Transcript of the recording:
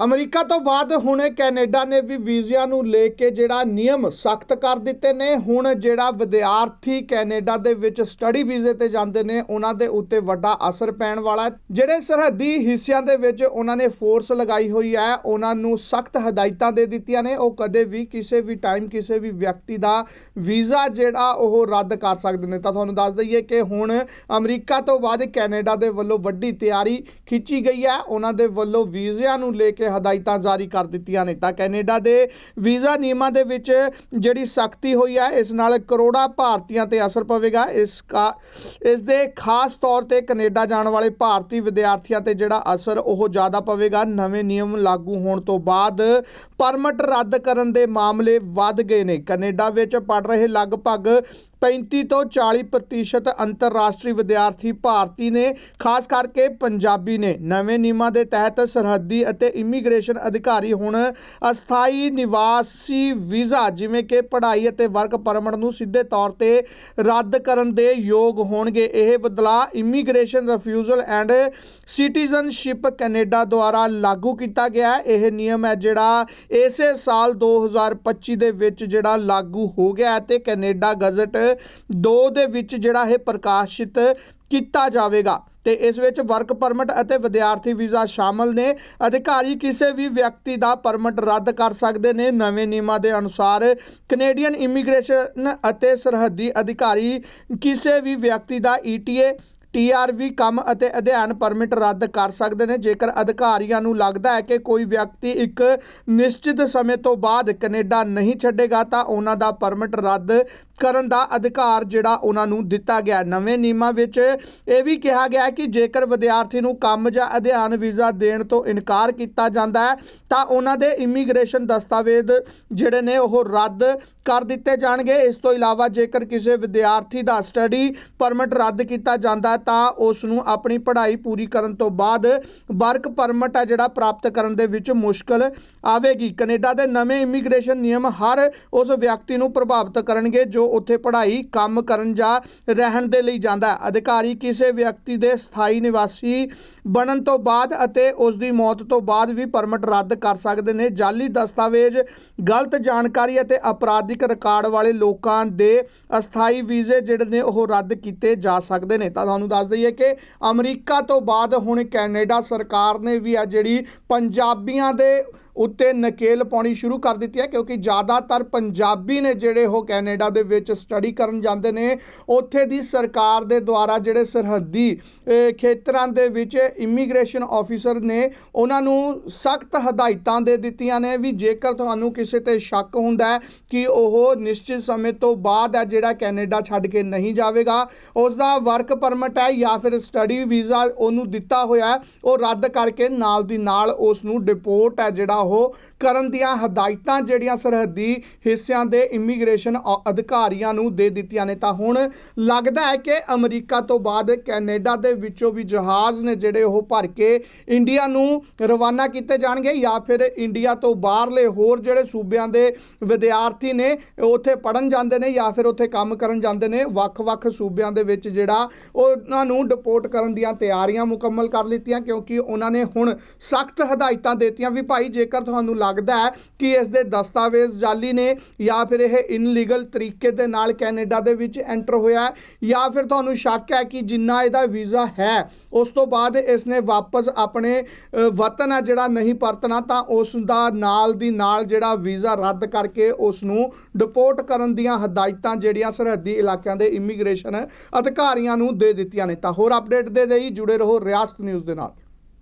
America ਤੋਂ ਬਾਅਦ ਹੁਣ ਕੈਨੇਡਾ ਨੇ ਵੀ ਵੀਜ਼ਿਆਂ ਨੂੰ ਲੈ ਕੇ ਜਿਹੜਾ ਨਿਯਮ ਸਖਤ ਕਰ ਦਿੱਤੇ ਨੇ। ਹੁਣ ਜਿਹੜਾ ਵਿਦਿਆਰਥੀ ਕੈਨੇਡਾ ਦੇ ਵਿੱਚ ਸਟੱਡੀ ਵੀਜ਼ੇ ਤੇ ਜਾਂਦੇ ਨੇ, ਉਹਨਾਂ ਦੇ ਉੱਤੇ ਵੱਡਾ ਅਸਰ ਪੈਣ ਵਾਲਾ ਹੈ। ਜਿਹੜੇ ਸਰਹੱਦੀ ਹਿੱਸਿਆਂ ਦੇ ਵਿੱਚ ਉਹਨਾਂ ਨੇ ਫੋਰਸ ਲਗਾਈ ਹੋਈ ਹੈ, ਉਹਨਾਂ ਨੂੰ ਸਖਤ ਹਦਾਇਤਾਂ ਦੇ ਦਿੱਤੀਆਂ ਨੇ। ਉਹ ਕਦੇ ਵੀ ਕਿਸੇ ਵੀ ਟਾਈਮ ਕਿਸੇ ਵੀ ਵਿਅਕਤੀ ਦਾ ਵੀਜ਼ਾ ਜਿਹੜਾ ਉਹ ਰੱਦ ਕਰ ਸਕਦੇ ਨੇ। ਤਾਂ ਤੁਹਾਨੂੰ ਦੱਸ ਦਈਏ ਕਿ ਹੁਣ ਅਮਰੀਕਾ ਤੋਂ ਬਾਅਦ ਕੈਨੇਡਾ ਦੇ ਵੱਲੋਂ ਵੱਡੀ ਤਿਆਰੀ ਖਿੱਚੀ ਗਈ ਹੈ। ਉਹਨਾਂ ਦੇ ਵੱਲੋਂ ਵੀਜ਼ਿਆਂ ਨੂੰ ਲੈ ਕੇ ਹਦਾਇਤਾਂ ਜਾਰੀ ਕਰ ਦਿੱਤੀਆਂ ਨੇ ਤਾਂ ਕੈਨੇਡਾ ਦੇ ਵੀਜ਼ਾ ਨਿਯਮਾਂ ਦੇ ਵਿੱਚ ਜਿਹੜੀ ਸਖਤੀ ਹੋਈ ਹੈ, ਇਸ ਨਾਲ ਕਰੋੜਾਂ ਭਾਰਤੀਆਂ ਤੇ ਅਸਰ ਪਵੇਗਾ। ਇਸ ਕਾ, ਇਸ ਦੇ ਖਾਸ ਤੌਰ ਤੇ ਕੈਨੇਡਾ ਜਾਣ ਵਾਲੇ ਭਾਰਤੀ ਵਿਦਿਆਰਥੀਆਂ ਤੇ ਜਿਹੜਾ ਅਸਰ ਉਹ ਜ਼ਿਆਦਾ ਪਵੇਗਾ। ਨਵੇਂ ਨਿਯਮ ਲਾਗੂ ਹੋਣ ਤੋਂ ਬਾਅਦ ਪਰਮਿਟ ਰੱਦ ਕਰਨ ਦੇ ਮਾਮਲੇ ਵੱਧ ਗਏ ਨੇ। ਕੈਨੇਡਾ ਵਿੱਚ ਪੜ ਰਹੇ ਲਗਭਗ 35 ਤੋਂ 40% ਪ੍ਰਤੀਸ਼ਤ ਅੰਤਰਰਾਸ਼ਟਰੀ ਵਿਦਿਆਰਥੀ ਭਾਰਤੀ ਨੇ, ਖਾਸ ਕਰਕੇ ਪੰਜਾਬੀ ਨੇ। ਨਵੇਂ ਨਿਯਮਾਂ ਦੇ ਤਹਿਤ ਸਰਹੱਦੀ ਅਤੇ ਇਮੀਗ੍ਰੇਸ਼ਨ ਅਧਿਕਾਰੀ ਹੁਣ ਅਸਥਾਈ ਨਿਵਾਸੀ ਵੀਜ਼ਾ, ਜਿਵੇਂ ਕਿ ਪੜ੍ਹਾਈ ਅਤੇ ਵਰਕ ਪਰਮਿਟ ਨੂੰ ਸਿੱਧੇ ਤੌਰ ਤੇ ਰੱਦ ਕਰਨ ਦੇ ਯੋਗ ਹੋਣਗੇ। ਇਹ ਬਦਲਾਅ immigration refusal and citizenship Canada ਦੁਆਰਾ ਲਾਗੂ ਕੀਤਾ ਗਿਆ ਇਹ ਨਿਯਮ ਹੈ ਜਿਹੜਾ ਇਸੇ ਸਾਲ 2025 ਦੇ ਵਿੱਚ ਜਿਹੜਾ ਲਾਗੂ ਹੋ ਗਿਆ ਹੈ ਤੇ ਕੈਨੇਡਾ ਗਜ਼ਟ 2 ਦੇ ਵਿੱਚ ਜਿਹੜਾ ਇਹ ਪ੍ਰਕਾਸ਼ਿਤ ਕੀਤਾ ਜਾਵੇਗਾ। ਤੇ ਇਸ ਵਿੱਚ ਵਰਕ ਪਰਮਿਟ ਅਤੇ ਵਿਦਿਆਰਥੀ ਵੀਜ਼ਾ ਸ਼ਾਮਲ ਨੇ। ਅਧਿਕਾਰੀ ਕਿਸੇ ਵੀ ਵਿਅਕਤੀ ਦਾ ਪਰਮਿਟ ਰੱਦ ਕਰ ਸਕਦੇ ਨੇ। ਨਵੇਂ ਨਿਯਮਾਂ ਦੇ ਅਨੁਸਾਰ ਕੈਨੇਡੀਅਨ ਇਮੀਗ੍ਰੇਸ਼ਨ ਅਤੇ ਸਰਹੱਦੀ ਅਧਿਕਾਰੀ ਕਿਸੇ ਵੀ ਵਿਅਕਤੀ ਦਾ E ਈਟੀਏ ਟੀਆਰਵੀ ਕੰਮ ਅਤੇ ਅਧਿਐਨ ਪਰਮਿਟ ਰੱਦ ਕਰ ਸਕਦੇ ਨੇ। ਜੇਕਰ ਅਧਿਕਾਰੀਆਂ ਨੂੰ ਲੱਗਦਾ ਹੈ ਕਿ ਕੋਈ ਵਿਅਕਤੀ ਇੱਕ ਨਿਸ਼ਚਿਤ ਸਮੇਂ ਤੋਂ ਬਾਅਦ ਕੈਨੇਡਾ ਨਹੀਂ ਛੱਡੇਗਾ, ਤਾਂ ਉਹਨਾਂ ਦਾ ਪਰਮਿਟ ਰੱਦ ਕਰਨ ਦਾ ਅਧਿਕਾਰ ਜਿਹੜਾ ਉਹਨਾਂ ਨੂੰ ਦਿੱਤਾ ਗਿਆ ਨਵੇਂ ਨਿਯਮਾਂ ਵਿੱਚ ਇਹ ਵੀ ਕਿਹਾ ਗਿਆ ਕਿ ਜੇਕਰ ਵਿਦਿਆਰਥੀ ਨੂੰ ਕੰਮ ਜਾਂ ਅਧਿਐਨ ਵੀਜ਼ਾ ਦੇਣ ਤੋਂ ਇਨਕਾਰ ਕੀਤਾ ਜਾਂਦਾ ਹੈ, ਤਾਂ ਉਹਨਾਂ ਦੇ ਇਮੀਗ੍ਰੇਸ਼ਨ ਦਸਤਾਵੇਜ਼ ਜਿਹੜੇ ਨੇ ਉਹ ਰੱਦ ਕਰ ਦਿੱਤੇ ਜਾਣਗੇ। ਇਸ ਤੋਂ ਇਲਾਵਾ ਜੇਕਰ ਕਿਸੇ ਵਿਦਿਆਰਥੀ ਦਾ ਸਟੱਡੀ ਪਰਮਿਟ ਰੱਦ ਕੀਤਾ ਜਾਂਦਾ ਤਾਂ ਉਸ ਨੂੰ ਆਪਣੀ ਪੜ੍ਹਾਈ ਪੂਰੀ ਕਰਨ ਤੋਂ ਬਾਅਦ ਵਰਕ ਪਰਮਿਟ ਹੈ ਜਿਹੜਾ ਪ੍ਰਾਪਤ ਕਰਨ ਦੇ ਵਿੱਚ ਮੁਸ਼ਕਲ ਆਵੇਗੀ। ਕੈਨੇਡਾ ਦੇ ਨਵੇਂ ਇਮੀਗ੍ਰੇਸ਼ਨ ਨਿਯਮ ਹਰ ਉਸ ਵਿਅਕਤੀ ਨੂੰ ਪ੍ਰਭਾਵਿਤ ਕਰਨਗੇ ਜੋ ਉੱਥੇ ਪੜ੍ਹਾਈ ਕੰਮ ਕਰਨ ਜਾਂ ਰਹਿਣ ਦੇ ਲਈ ਜਾਂਦਾ ਅਧਿਕਾਰੀ ਕਿਸੇ ਵਿਅਕਤੀ ਦੇ ਸਥਾਈ ਨਿਵਾਸੀ ਬਣਨ ਤੋਂ ਬਾਅਦ ਅਤੇ ਉਸ ਦੀ ਮੌਤ ਤੋਂ ਬਾਅਦ ਵੀ ਪਰਮਿਟ ਰੱਦ ਕਰ ਸਕਦੇ ਨੇ। ਜਾਲੀ ਦਸਤਾਵੇਜ਼, ਗਲਤ ਜਾਣਕਾਰੀ ਅਤੇ ਅਪਰਾਧਿਕ ਰਿਕਾਰਡ ਵਾਲੇ ਲੋਕਾਂ ਦੇ ਅਸਥਾਈ ਵੀਜ਼ੇ ਜਿਹੜੇ ਨੇ ਉਹ ਰੱਦ ਕੀਤੇ ਜਾ ਸਕਦੇ ਨੇ। ਤਾਂ ਤੁਹਾਨੂੰ ਦੱਸ ਦਈਏ ਕਿ ਅਮਰੀਕਾ ਤੋਂ ਬਾਅਦ ਹੁਣ ਕੈਨੇਡਾ ਸਰਕਾਰ ਨੇ ਵੀ ਆ ਜਿਹੜੀ ਪੰਜਾਬੀਆਂ ਦੇ ਉੱਤੇ ਨਕੇਲ ਪਾਉਣੀ ਸ਼ੁਰੂ ਕਰ ਦਿੱਤੀ ਹੈ, ਕਿਉਂਕਿ ਜ਼ਿਆਦਾਤਰ ਪੰਜਾਬੀ ਨੇ ਜਿਹੜੇ ਉਹ ਕੈਨੇਡਾ ਦੇ ਵਿੱਚ ਸਟੱਡੀ ਕਰਨ ਜਾਂਦੇ ਨੇ, ਉੱਥੇ ਦੀ ਸਰਕਾਰ ਦੇ ਦੁਆਰਾ ਜਿਹੜੇ ਸਰਹੱਦੀ ਖੇਤਰਾਂ ਦੇ ਵਿੱਚ ਇਮੀਗ੍ਰੇਸ਼ਨ ਆਫੀਸਰ ਨੇ ਉਹਨਾਂ ਨੂੰ ਸਖਤ ਹਦਾਇਤਾਂ ਦੇ ਦਿੱਤੀਆਂ ਨੇ ਵੀ ਜੇਕਰ ਤੁਹਾਨੂੰ ਕਿਸੇ ਤੇ ਸ਼ੱਕ ਹੁੰਦਾ ਕਿ ਉਹ ਨਿਸ਼ਚਿਤ ਸਮੇਂ ਤੋਂ ਬਾਅਦ ਹੈ ਜਿਹੜਾ ਕੈਨੇਡਾ ਛੱਡ ਕੇ ਨਹੀਂ ਜਾਵੇਗਾ ਉਸ ਦਾ ਵਰਕ ਪਰਮਿਟ ਹੈ ਜਾਂ ਫਿਰ ਸਟੱਡੀ ਵੀਜ਼ਾ ਉਹਨੂੰ ਦਿੱਤਾ ਹੋਇਆ ਉਹ ਰੱਦ ਕਰਕੇ ਨਾਲ ਦੀ ਨਾਲ ਉਸ ਨੂੰ ਡਿਪੋਰਟ ਹੈ ਜਿਹੜਾ ਉਹ ਕਰਨ ਦੀਆਂ ਹਦਾਇਤਾਂ ਜਿਹੜੀਆਂ ਸਰਹੱਦੀ ਹਿੱਸਿਆਂ ਦੇ ਇਮੀਗ੍ਰੇਸ਼ਨ ਅਧਿਕਾਰੀਆਂ ਨੂੰ ਦੇ ਦਿੱਤੀਆਂ ਨੇ। ਤਾਂ ਹੁਣ ਲੱਗਦਾ ਹੈ ਕਿ ਅਮਰੀਕਾ ਤੋਂ ਬਾਅਦ ਕੈਨੇਡਾ ਦੇ ਵਿੱਚੋਂ ਵੀ ਜਹਾਜ਼ ਨੇ ਜਿਹੜੇ ਉਹ ਭਰ ਕੇ ਇੰਡੀਆ ਨੂੰ ਰਵਾਨਾ ਕੀਤੇ ਜਾਣਗੇ ਜਾਂ ਫਿਰ ਇੰਡੀਆ ਤੋਂ ਬਾਹਰਲੇ ਹੋਰ ਜਿਹੜੇ ਸੂਬਿਆਂ ਦੇ ਵਿਦਿਆਰਥੀ ਨੇ ਉੱਥੇ ਪੜਨ ਜਾਂਦੇ ਨੇ ਜਾਂ ਫਿਰ ਉੱਥੇ ਕੰਮ ਕਰਨ ਜਾਂਦੇ ਨੇ। ਵੱਖ-ਵੱਖ ਸੂਬਿਆਂ ਦੇ ਵਿੱਚ ਜਿਹੜਾ ਉਹਨਾਂ ਨੂੰ ਡਿਪੋਰਟ ਕਰਨ ਦੀਆਂ ਤਿਆਰੀਆਂ ਮੁਕੰਮਲ ਕਰ ਲਿੱਤੀਆਂ ਕਿਉਂਕਿ ਉਹਨਾਂ ਨੇ ਹੁਣ ਸਖਤ ਹਦਾਇਤਾਂ ਦਿੱਤੀਆਂ ਵੀ ਭਾਈ ਜੇ ਜੇਕਰ ਤੁਹਾਨੂੰ ਲੱਗਦਾ ਹੈ ਕਿ ਇਸ ਦੇ ਦਸਤਾਵੇਜ਼ ਜਾਲੀ ਨੇ ਜਾਂ ਫਿਰ ਇਹ ਇਨਲੀਗਲ ਤਰੀਕੇ ਦੇ ਨਾਲ ਕੈਨੇਡਾ ਦੇ ਵਿੱਚ ਐਂਟਰ ਹੋਇਆ ਹੈ, ਜਾਂ ਫਿਰ ਤੁਹਾਨੂੰ ਸ਼ੱਕ ਹੈ ਕਿ ਜਿੰਨਾ ਇਹਦਾ ਵੀਜ਼ਾ ਹੈ, ਉਸ ਤੋਂ ਬਾਅਦ ਇਸ ਨੇ ਵਾਪਸ ਆਪਣੇ ਵਤਨ ਹੈ ਜਿਹੜਾ ਨਹੀਂ ਪਰਤਣਾ, ਤਾਂ ਉਸ ਦਾ ਨਾਲ ਦੀ ਨਾਲ ਜਿਹੜਾ ਵੀਜ਼ਾ ਰੱਦ ਕਰਕੇ ਉਸ ਨੂੰ ਡਿਪੋਰਟ ਕਰਨ ਦੀਆਂ ਹਦਾਇਤਾਂ ਜਿਹੜੀਆਂ ਸਰਹੱਦੀ ਇਲਾਕਿਆਂ ਦੇ ਇਮੀਗ੍ਰੇਸ਼ਨ ਅਧਿਕਾਰੀਆਂ ਨੂੰ ਦੇ ਦਿੱਤੀਆਂ ਨੇ। ਤਾਂ ਹੋਰ ਅਪਡੇਟ ਦੇ ਲਈ ਜੁੜੇ ਰਹੋ ਰਿਆਸਤ ਨਿਊਜ਼ ਦੇ ਨਾਲ।